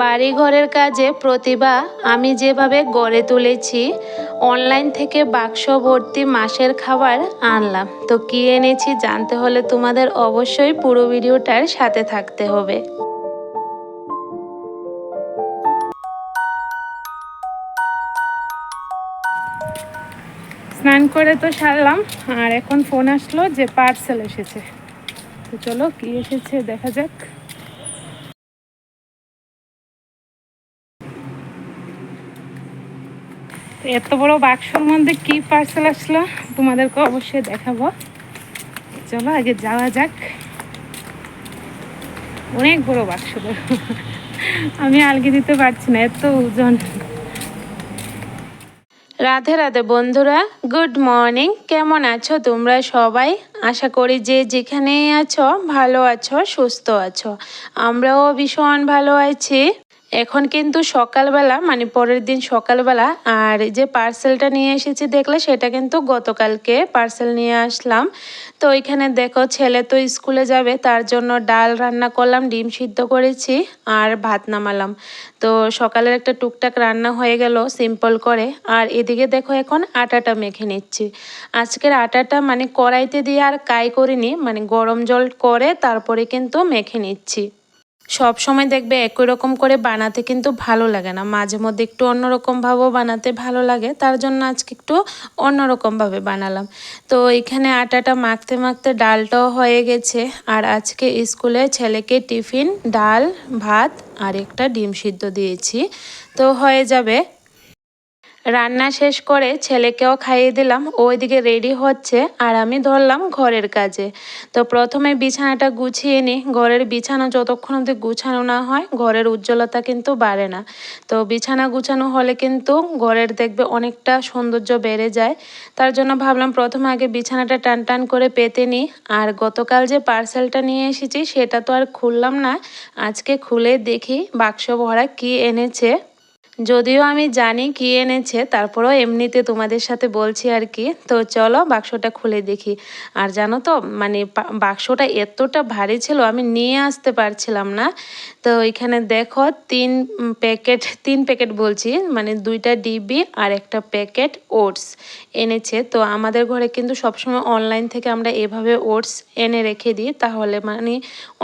বাড়ি ঘরের কাজে প্রতিভা আমি যেভাবে গড়ে তুলেছি অনলাইন থেকে বাক্স ভর্তি মাসের খাবার আনলাম। তো কী এনেছি জানতে হলে তোমাদের অবশ্যই পুরো ভিডিওটার সাথে থাকতে হবে। স্নান করে তো সারলাম, আর এখন ফোন আসলো যে পার্সেল এসেছে। তো চলো কি এসেছে দেখা যাক। এত বড় বাক্সর মধ্যে কি পার্সেল আসলো? তোমাদেরকে অবশ্যই দেখাবো। চলো, আগে যাওয়া যাক। অনেক বড় বাক্স আমি আলগি দিতে পারছি না, এত ওজন। রাধে রাধে বন্ধুরা গুড মর্নিং কেমন আছো তোমরা সবাই? আশা করি যে যেখানেই আছো, ভালো আছো, সুস্থ আছো। আমরাও ভীষণ ভালো আছি। এখন কিন্তু সকালবেলা মানে পরের দিন সকালবেলা, আর যে পার্সেলটা নিয়ে এসেছি দেখলে সেটা কিন্তু গতকালকে পার্সেল নিয়ে আসলাম। তো ওইখানে দেখো ছেলে তো স্কুলে যাবে, তার জন্য ডাল রান্না করলাম, ডিম সিদ্ধ করেছি আর ভাত নামালাম। তো সকালের একটা টুকটাক রান্না হয়ে গেল, সিম্পল করে। আর এদিকে দেখো এখন আটাটা মেখে নিচ্ছি। আজকের আটাটা মানে কড়াইতে দিয়ে আর কাই করিনি মানে গরম জল করে তারপরে কিন্তু মেখে নিচ্ছি। সব সময় দেখবে একই রকম করে বানাতে কিন্তু ভালো লাগে না। মাঝে মধ্যে একটু অন্যরকমভাবেও বানাতে ভালো লাগে, তার জন্য আজকে একটু অন্যরকমভাবে বানালাম। তো এখানে আটাটা মাখতে মাখতে ডালটাও হয়ে গেছে, আর আজকে স্কুলে ছেলেকে টিফিন, ডাল, ভাত আর একটা ডিম সিদ্ধ দিয়েছি। তো হয়ে যাবে রান্না শেষ করে ছেলেকেও খাইয়ে দিলাম। ওইদিকে রেডি হচ্ছে আর আমি ধরলাম ঘরের কাজে। তো প্রথমে বিছানাটা গুছিয়ে নিই ঘরের বিছানা যতক্ষণ অব্দি গুছানো না হয়, ঘরের উজ্জ্বলতা কিন্তু বাড়ে না। তো বিছানা গুছানো হলে কিন্তু ঘরের দেখবে অনেকটা সৌন্দর্য বেড়ে যায়। তার জন্য ভাবলাম প্রথমে আগে বিছানাটা টান টান করে পেতে নিই আর গতকাল যে পার্সেলটা নিয়ে এসেছি, সেটা তো আর খুললাম না। আজকে খুলে দেখি বাক্স ভরা কি এনেছে। যদিও আমি জানি কি এনেছে, তারপরেও এমনিতে তোমাদের সাথে বলছি আর কি। তো চলো বাক্সটা খুলে দেখি। আর জানো তো মানে বাক্সটা এতটা ভারী ছিল, আমি নিয়ে আসতে পারছিলাম না। তো এখানে দেখো, তিন প্যাকেট তিন প্যাকেট বলছি মানে দুইটা ডিবি আর একটা প্যাকেট ওটস এনেছে। তো আমাদের ঘরে কিন্তু সবসময় অনলাইন থেকে আমরা এভাবে ওটস এনে রেখে দিই, তাহলে মানে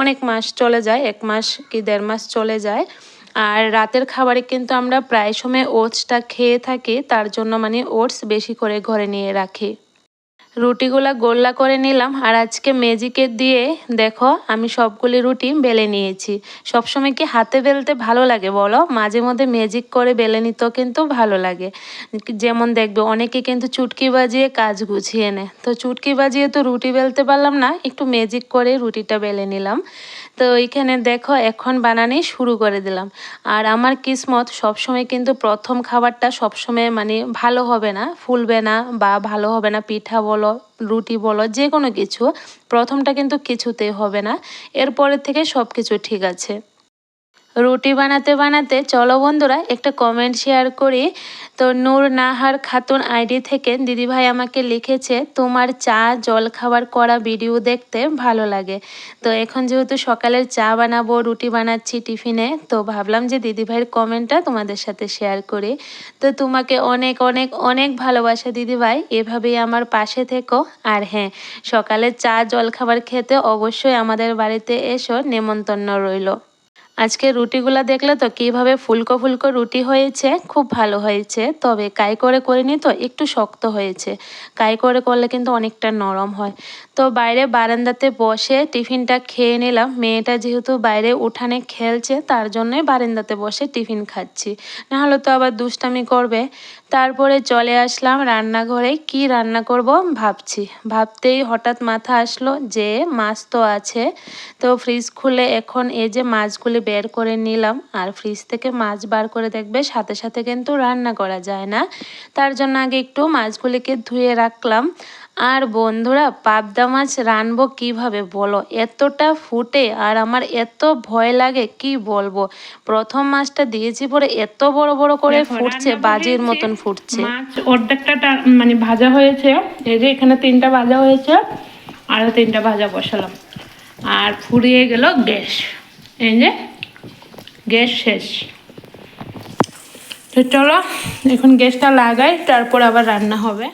অনেক মাস চলে যায়, এক মাস কি দেড় মাস চলে যায়। আর রাতের খাবারে কিন্তু আমরা প্রায় সময় ওটসটা খেয়ে থাকি, তার জন্য মানে ওটস বেশি করে ঘরে নিয়ে রাখি। রুটিগুলা গোল্লা করে নিলাম, আর আজকে ম্যাজিকের দিয়ে দেখো আমি সবগুলি রুটি বেলে নিয়েছি। সবসময় কি হাতে বেলতে ভালো লাগে বলো? মাঝে মধ্যে ম্যাজিক করে বেলে নিতেও কিন্তু ভালো লাগে। যেমন দেখবে অনেকে কিন্তু চুটকি বাজিয়ে কাজ গুছিয়ে নেয়। তো চুটকি বাজিয়ে তো রুটি বেলতে পারলাম না, একটু ম্যাজিক করে রুটিটা বেলে নিলাম। তো এখানে দেখো এখন বানানি শুরু করে দিলাম। আর আমার কিসমত সবসময় কিন্তু প্রথম খাবারটা সবসময় মানে ভালো হবে না, ফুলবে না বা ভালো হবে না, পিঠা বলো, রুটি বলো যে কোনো কিছু, প্রথমটা কিন্তু কিছুতেই হবে না। এরপরের থেকে সব কিছু ঠিক আছে। রুটি বানাতে বানাতে, চলো বন্ধুরা, একটা কমেন্ট শেয়ার করি। তো নূর নাহার খাতুন আইডি থেকে দিদিভাই আমাকে লিখেছে, তোমার চা জল খাবার করা ভিডিও দেখতে ভালো লাগে। তো এখন যেহেতু সকালের চা বানাবো, রুটি বানাচ্ছি টিফিনে, তো ভাবলাম যে দিদিভাইয়ের কমেন্টটা তোমাদের সাথে শেয়ার করি। তো তোমাকে অনেক অনেক অনেক ভালোবাসা দিদিভাই এভাবেই আমার পাশে থেকো। আর হ্যাঁ সকালের চা জল খাবার খেতে অবশ্যই আমাদের বাড়িতে এসো, নেমন্তন্ন রইল। আজকে রুটিগুলা দেখলে তো কীভাবে ফুলকো ফুলকো রুটি হয়েছে, খুব ভালো হয়েছে। তবে কাই করে করিনি তো একটু শক্ত হয়েছে। কাই করে করলে কিন্তু অনেকটা নরম হয়। তো বাইরে বারান্দাতে বসে টিফিনটা খেয়ে নিলাম। মেয়েটা যেহেতু বাইরে উঠানে খেলছে, তার জন্যই বারান্দাতে বসে টিফিন খাচ্ছি। নাহলে তো আবার দুষ্টামি করবে। তারপরে চলে আসলাম রান্নাঘরে। কি রান্না করব ভাবছি। ভাবতেই হঠাৎ মাথা আসলো যে মাছ তো আছে। তো ফ্রিজ খুলে এখন এই যে মাছগুলি বের করে নিলাম। আর ফ্রিজ থেকে মাছ বার করে দেখবে, সাথে সাথে কিন্তু রান্না করা যায় না। তার জন্য আগে একটু মাছগুলিকে ধুয়ে রাখলাম। আর বন্ধুরা পাবদা মাছ রানবো কীভাবে বলো? এতটা ফুটে আর আমার এত ভয় লাগে কি বলব? প্রথম মাছটা দিয়েছি পরে এত বড় বড় করে ফুটছে বাজির মতন ফুটছে। মাছ অর্ধেকটা মানে ভাজা হয়েছে। এই যে এখানে তিনটা ভাজা হয়েছে আরও তিনটা ভাজা বসালাম। আর ফুরিয়ে গেল গ্যাস। এই যে গ্যাস শেষ। তো চলো এখন গ্যাসটা লাগাই তারপর আবার রান্না হবে।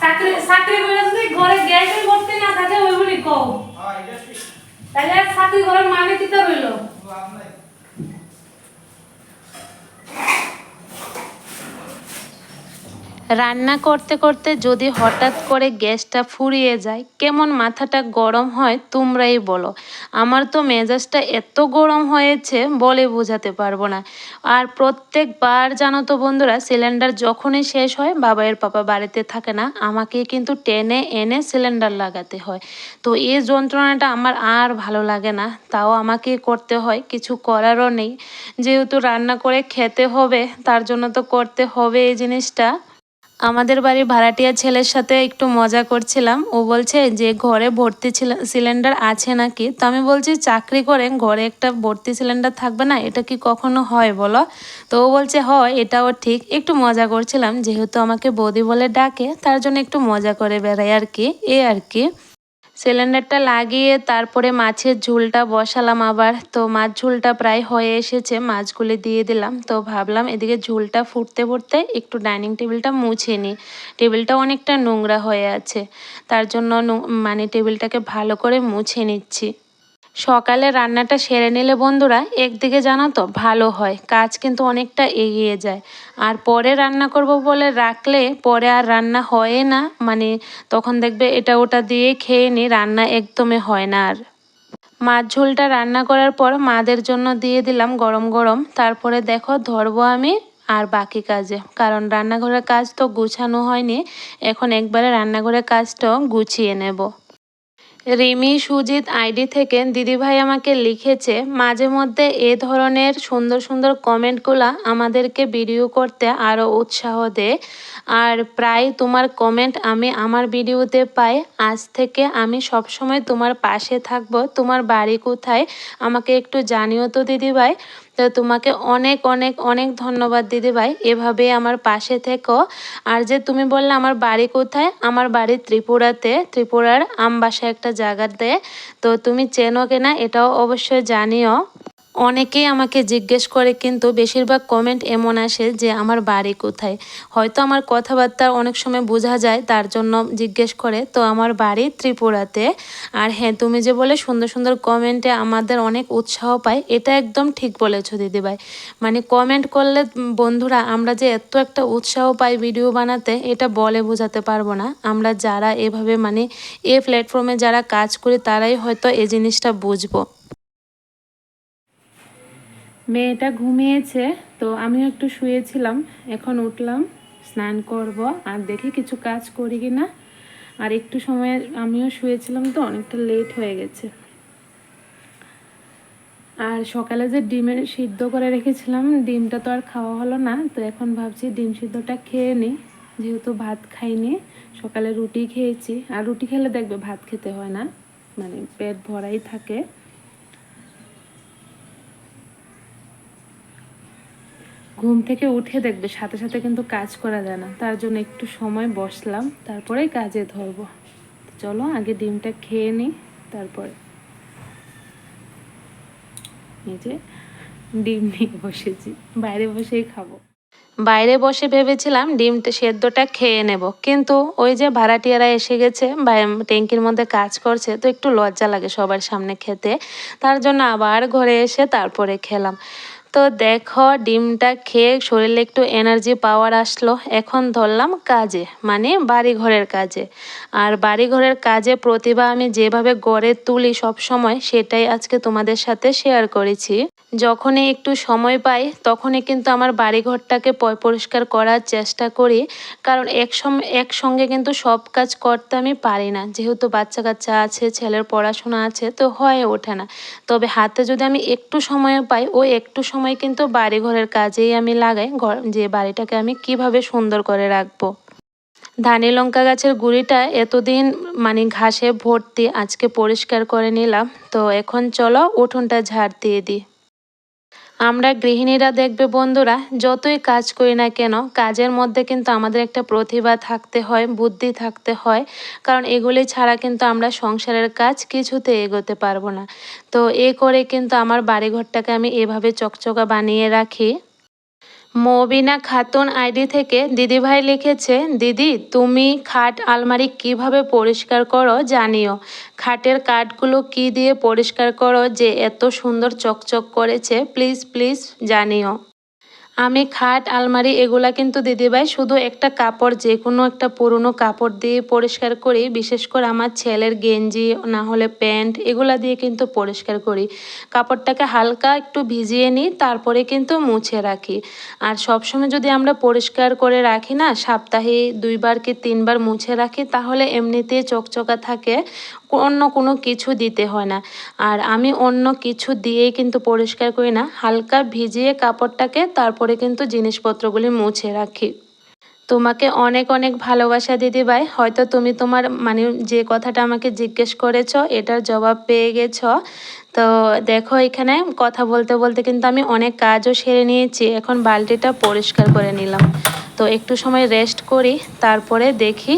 চাকরি চাকরি করে যদি ঘরে গ্যাসের ভর্তি না থাকে ওইগুলি কও। তাহলে আর চাকরি করার মানে কি তো রইল? রান্না করতে করতে যদি হঠাৎ করে গ্যাসটা ফুরিয়ে যায়, কেমন মাথাটা গরম হয় তোমরাই বলো। আমার তো মেজাজটা এত গরম হয়েছে বলে বোঝাতে পারব না। আর প্রত্যেকবার জানো তো বন্ধুরা, সিলিন্ডার যখনই শেষ হয়, বাবাইয়ের পাপা বাড়িতে থাকে না, আমাকে কিন্তু টেনে এনে সিলিন্ডার লাগাতে হয়। তো এই যন্ত্রণাটা আমার আর ভালো লাগে না, তাও আমাকে করতে হয়, কিছু করারও নেই। যেহেতু রান্না করে খেতে হবে, তার জন্য তো করতে হবে এই জিনিসটা। আমাদের বাড়ির ভাড়াটিয়া ছেলের সাথে একটু মজা করছিলাম। ও বলছে যে, ঘরে ভর্তি সিলিন্ডার আছে নাকি? তো আমি বলছি, চাকরি করে, ঘরে একটা ভর্তি সিলিন্ডার থাকবে না, এটা কি কখনো হয় বলো? তো ও বলছে, হয়, এটাও ঠিক। একটু মজা করছিলাম, যেহেতু আমাকে বৌদি বলে ডাকে, তার জন্য একটু মজা করে বেড়াই আর কি, এ আর কি। সিলিন্ডারটা লাগিয়ে তারপরে মাছের ঝুলটা বসালাম আবার। তো মাছ ঝুলটা প্রায় হয়ে এসেছে, মাছগুলি দিয়ে দিলাম। তো ভাবলাম এদিকে ঝুলটা ফুটতে ফুটতে একটু ডাইনিং টেবিলটা মুছে নিই। টেবিলটা অনেকটা নোংরা হয়ে আছে। তার জন্য মানে টেবিলটাকে ভালো করে মুছে নিচ্ছি। সকালে রান্নাটা সেরে নিলে বন্ধুরা, একদিকে জানো তো ভালো হয়, কাজ কিন্তু অনেকটা এগিয়ে যায়। আর পরে রান্না করব বলে রাখলে পরে আর রান্না হয় না মানে তখন দেখবে এটা ওটা দিয়ে খেয়ে নি, রান্না একদমই হয় না আর। মাছ ঝোলটা রান্না করার পর মাদের জন্য দিয়ে দিলাম গরম গরম, তারপরে দেখো ধরবো আমি আর বাকি কাজে। কারণ রান্নাঘরের কাজ তো গুছানো হয়নি, এখন একবারে রান্নাঘরের কাজটাও গুছিয়ে নেব। রিমি, সুজিত, আইডি থেকে দিদিভাই আমাকে লিখেছে, মাঝে মধ্যে এ ধরনের সুন্দর সুন্দর কমেন্টগুলো আমাদেরকে ভিডিও করতে আরও উৎসাহ দেয় আর প্রায় তোমার কমেন্ট আমি আমার ভিডিওতে পাই। আজ থেকে আমি সবসময় তোমার পাশে থাকব। তোমার বাড়ি কোথায়? আমাকে একটু জানিও তো দিদিভাই। তো তোমাকে অনেক অনেক অনেক ধন্যবাদ দিদি ভাই। এভাবে আমার পাশে থেকো। আর যে তুমি বললে আমার বাড়ি কোথায়? আমার বাড়ি ত্রিপুরাতে। ত্রিপুরার আমবাসা একটা জায়গাতে। তো তুমি চেনো কিনা এটাও অবশ্যই জানিও। অনেকেই আমাকে জিজ্ঞেস করে, কিন্তু বেশিরভাগ কমেন্ট এমন আসে যে, আমার বাড়ি কোথায়? হয়তো আমার কথাবার্তা অনেক সময় বোঝা যায়, তার জন্য জিজ্ঞেস করে, তো আমার বাড়ি ত্রিপুরাতে? আর হ্যাঁ তুমি যে বলে সুন্দর সুন্দর কমেন্টে আমাদের অনেক উৎসাহ পায়, এটা একদম ঠিক বলেছ দিদিভাই। মানে কমেন্ট করলে বন্ধুরা, আমরা যে এত একটা উৎসাহ পাই ভিডিও বানাতে, এটা বলে বোঝাতে পারব না। আমরা যারা এভাবে মানে এ প্ল্যাটফর্মে যারা কাজ করি, তারাই হয়তো এই জিনিসটা বুঝব। মেয়েটা ঘুমিয়েছে, তো আমিও একটু শুয়েছিলাম। এখন উঠলাম, স্নান করব, আর দেখি কিছু কাজ করি কি না আর একটু সময় আমিও শুয়েছিলাম তো, অনেকটা লেট হয়ে গেছে। আর সকালে যে ডিমের সিদ্ধ করে রেখেছিলাম, ডিমটা তো আর খাওয়া হলো না, তো এখন ভাবছি ডিম সিদ্ধটা খেয়ে নিই যেহেতু ভাত খাইনি, সকালে রুটি খেয়েছি। আর রুটি খেলে দেখবে ভাত খেতে হয় না মানে পেট ভরাই থাকে। ঘুম থেকে উঠে দেখবে, সাথে সাথে কিন্তু কাজ করা যায় না। তার জন্য একটু সময় বসলাম, তারপরেই কাজে ধরবো। চলো, আগে ডিমটা খেয়ে নিই, তারপরে এই যে ডিম নিয়ে বসেছি। বাইরে বসেই খাব। বাইরে বসে ভেবেছিলাম ডিম সেদ্ধটা খেয়ে নেব, কিন্তু ওই যে ভাড়াটিয়ারা এসে গেছে ট্যাঙ্কির মধ্যে কাজ করছে, তো একটু লজ্জা লাগে সবার সামনে খেতে। তার জন্য আবার ঘরে এসে তারপরে খেলাম। তো দেখো, ডিমটা খেয়ে শরীরে একটু এনার্জি পাওয়ার আসলো। এখন ধরলাম কাজে মানে বাড়ি ঘরের কাজে। আর বাড়ি ঘরের কাজে প্রতিভা আমি যেভাবে গড়ে তুলি সব সময় সেটাই আজকে তোমাদের সাথে শেয়ার করেছি। যখনই একটু সময় পাই, তখনই কিন্তু আমার বাড়িঘরটাকে পরিষ্কার করার চেষ্টা করি। কারণ এক একসঙ্গে কিন্তু সব কাজ করতে আমি পারি না। যেহেতু বাচ্চা কাচ্চা আছে, ছেলের পড়াশোনা আছে, তো হয়ে ওঠে না। তবে হাতে যদি আমি একটু সময় পাই ও একটু সময় কিন্তু বাড়ি ঘরের কাজেই আমি লাগাই। ঘর যে বাড়িটাকে আমি কীভাবে সুন্দর করে রাখব। ধানি লঙ্কা গাছের গুড়িটা এতদিন মানে ঘাসে ভর্তি, আজকে পরিষ্কার করে নিলাম। তো এখন চলো উঠোনটা ঝাড় দিয়ে দিই। আমরা গৃহিণীরা দেখবে বন্ধুরা, যতই কাজ করি না কেন, কাজের মধ্যে কিন্তু আমাদের একটা প্রতিভা থাকতে হয়, বুদ্ধি থাকতে হয়, কারণ এগুলি ছাড়া কিন্তু আমরা সংসারের কাজ কিছুতে এগোতে পারব না। তো এ করে কিন্তু আমার বাড়িঘরটাকে আমি এভাবে চকচকা বানিয়ে রাখি। মবিনা খাতুন আইডি থেকে দিদিভাই লিখেছে, দিদি, তুমি খাট আলমারি কীভাবে পরিষ্কার করো জানিও। খাটের কাঠগুলো কি দিয়ে পরিষ্কার করো যে এত সুন্দর চকচক করেছে, প্লিজ প্লিজ জানিও। আমি খাট, আলমারি এগুলা কিন্তু দিদিভাই শুধু একটা কাপড় যে কোনো একটা পুরনো কাপড় দিয়ে পরিষ্কার করি। বিশেষ করে আমার ছেলের গেঞ্জি, না হলে প্যান্ট, এগুলা দিয়ে কিন্তু পরিষ্কার করি। কাপড়টাকে হালকা একটু ভিজিয়ে নিই, তারপরে কিন্তু মুছে রাখি। আর সবসময় যদি আমরা পরিষ্কার করে রাখি না, সপ্তাহে দুইবার কি তিনবার মুছে রাখি, তাহলে এমনিতেই চকচকা থাকে। অন্য কোনো কিছু দিতে হয় না। আর আমি অন্য কিছু দিয়েই কিন্তু পরিষ্কার করি না। হালকা ভিজিয়ে কাপড়টাকে তারপরে কিন্তু জিনিসপত্রগুলি মুছে রাখি। তোমাকে অনেক অনেক ভালোবাসা দিদি ভাই। হয়তো তুমি তোমার মানে যে কথাটা আমাকে জিজ্ঞেস করেছ, এটার জবাব পেয়ে গেছ। তো দেখো এখানে কথা বলতে বলতে কিন্তু আমি অনেক কাজও সেরে নিয়েছি। এখন বালতিটা পরিষ্কার করে নিলাম। তো একটু সময় রেস্ট করি, তারপরে দেখি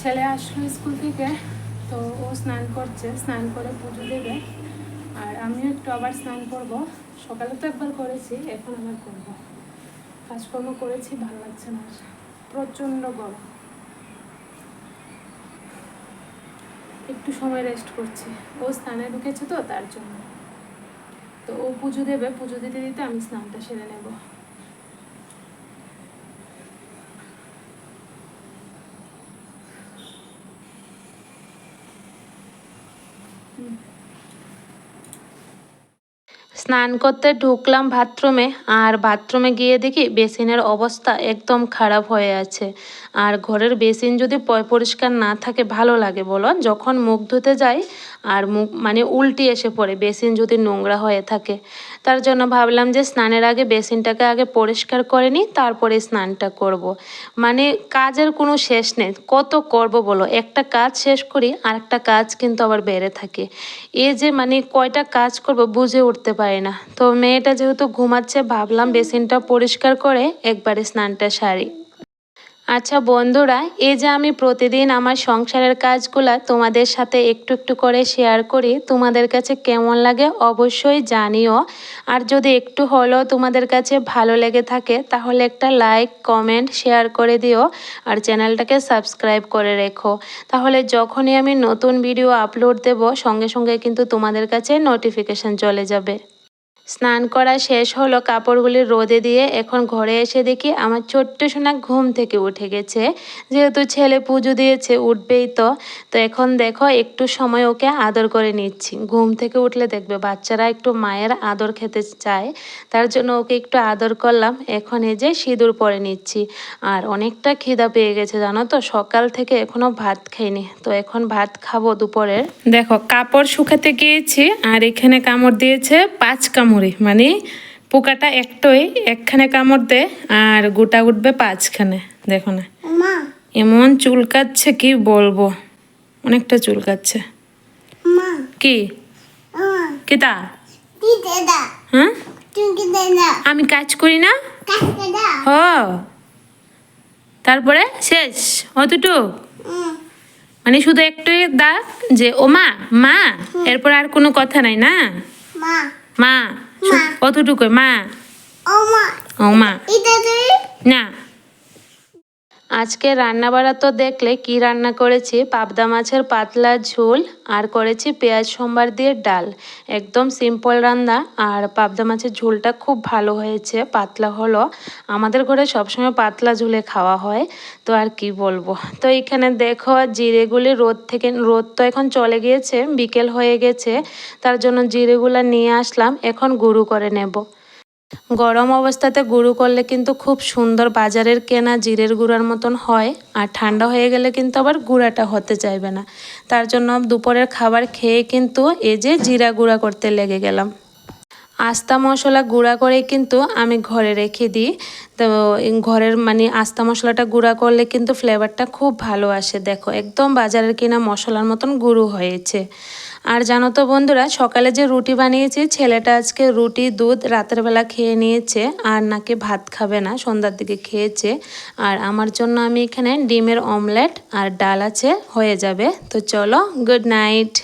ছেলে আসলো স্কুল থেকে, তো ও স্নান করছে, স্নান করে পুজো দেবে। আর আমিও একটু আবার স্নান করব। সকালে তো একবার করেছি, এখন আবার করব। কাজকর্ম করেছি, ভালো লাগছে না। প্রচণ্ড গরম। একটু সময় রেস্ট করছি। ও স্নানে ঢুকেছে তো, তার জন্য। তো ও পুজো দেবে। পুজো দিতে দিতে আমি স্নানটা সেরে নেব। স্নান করতে ঢুকলাম বাথরুমে, আর বাথরুমে গিয়ে দেখি বেসিনের অবস্থা একদম খারাপ হয়ে আছে। আর ঘরের বেসিন যদি পরিষ্কার না থাকে, ভালো লাগে বলো যখন মুখ ধুতে যাই আর মুখ মানে উল্টি এসে পড়ে, বেসিন যদি নোংরা হয়ে থাকে। তার জন্য ভাবলাম যে স্নানের আগে বেসিনটাকে আগে পরিষ্কার করে নিই, তারপরে স্নানটা করব। মানে কাজের কোনো শেষ নেই, কত করব বলো? একটা কাজ শেষ করি আর একটা কাজ কিন্তু আবার বেড়ে থাকে। এ যে মানে কয়টা কাজ করব বুঝে উঠতে পারি না। তো মেয়েটা যেহেতু ঘুমাচ্ছে, ভাবলাম বেসিনটা পরিষ্কার করে একবারে স্নানটা সারি আচ্ছা বন্ধুরা, এই যে আমি প্রতিদিন আমার সংসারের কাজগুলা তোমাদের সাথে একটু একটু করে শেয়ার করি, তোমাদের কাছে কেমন লাগে অবশ্যই জানিও। আর যদি একটু হলেও তোমাদের কাছে ভালো লেগে থাকে, তাহলে একটা লাইক কমেন্ট শেয়ার করে দিও আর চ্যানেলটাকে সাবস্ক্রাইব করে রেখো। তাহলে যখনই আমি নতুন ভিডিও আপলোড দেব, সঙ্গে সঙ্গে কিন্তু তোমাদের কাছে নোটিফিকেশান চলে যাবে। স্নান করা শেষ হলো, কাপড়গুলি রোদে দিয়ে এখন ঘরে এসে দেখি আমার ছোট্ট সোনা ঘুম থেকে উঠে গেছে। যেহেতু ছেলে পুজো দিয়েছে, উঠবেই তো। তো এখন দেখো, একটু সময় ওকে আদর করে নিচ্ছি। ঘুম থেকে উঠলে দেখবে বাচ্চারা একটু মায়ের আদর খেতে চায়। তার জন্য ওকে একটু আদর করলাম। এখন এই যে সিঁদুর পরে নিচ্ছি। আর অনেকটা খিদা পেয়ে গেছে, জানো তো? সকাল থেকে এখনও ভাত খাইনি। তো এখন ভাত খাব দুপুরের। দেখো, কাপড় শুকাতে গিয়েছি আর এখানে কামড় দিয়েছে পাঁচ কামড়ে। মানে পোকাটা একটাই একখানে কামড় দেয় আর গোটা উঠবে পাঁচখানে। দেখো না। এমন চুলকাচ্ছে কি বলব? অনেকটা চুলকাচ্ছে। কি? কিতা? হ্যাঁ? আমি কাজ করি না? হ। তারপরে শেষ। অতটুক হুম। মানে শুধু একটাই দাগ যে ও মা মা এরপর আর কোনো কথা নাই না? মা। ও মা। ও মা। না। আজকে রান্না বাড়া তো দেখলে কি রান্না করেছি? পাবদা মাছের পাতলা ঝোল আর করেছি পেঁয়াজ, সোমবার দিয়ে ডাল। একদম সিম্পল রান্না আর পাবদা মাছের ঝোলটা খুব ভালো হয়েছে, পাতলা হলো। আমাদের ঘরে সবসময় পাতলা ঝোলে খাওয়া হয়, তো আর কি বলব? তো এখানে দেখো জিরেগুলি রোদ থেকে, রোদ তো এখন চলে গিয়েছে, বিকেল হয়ে গেছে, তার জন্য জিরেগুলো নিয়ে আসলাম, এখন গুঁড়ো করে নেব। গরম অবস্থাতে গুঁড়ো করলে কিন্তু খুব সুন্দর বাজারের কেনা জিরের গুঁড়ার মতন হয়, আর ঠান্ডা হয়ে গেলে কিন্তু আবার গুঁড়াটা হতে চাইবে না। তার জন্য দুপুরের খাবার খেয়ে কিন্তু এই যে জিরা গুঁড়া করতে লেগে গেলাম। আস্তা মশলা গুঁড়া করে কিন্তু আমি ঘরে রেখে দিই। তো ঘরের মানে আস্তা মশলাটা গুঁড়া করলে কিন্তু ফ্লেভারটা খুব ভালো আসে। দেখো, একদম বাজারের কিনা মশলার মতন গুঁড়ো হয়েছে। আর জানো তো বন্ধুরা, সকালে যে রুটি বানিয়েছি, ছেলেটা আজকে রুটি, দুধ রাতের বেলা খেয়ে নিয়েছে, আর নাকি ভাত খাবে না, সন্ধ্যার দিকে খেয়েছে। আর আমার জন্য আমি এখানে ডিমের অমলেট আর ডাল আছে, হয়ে যাবে। তো চলো গুড নাইট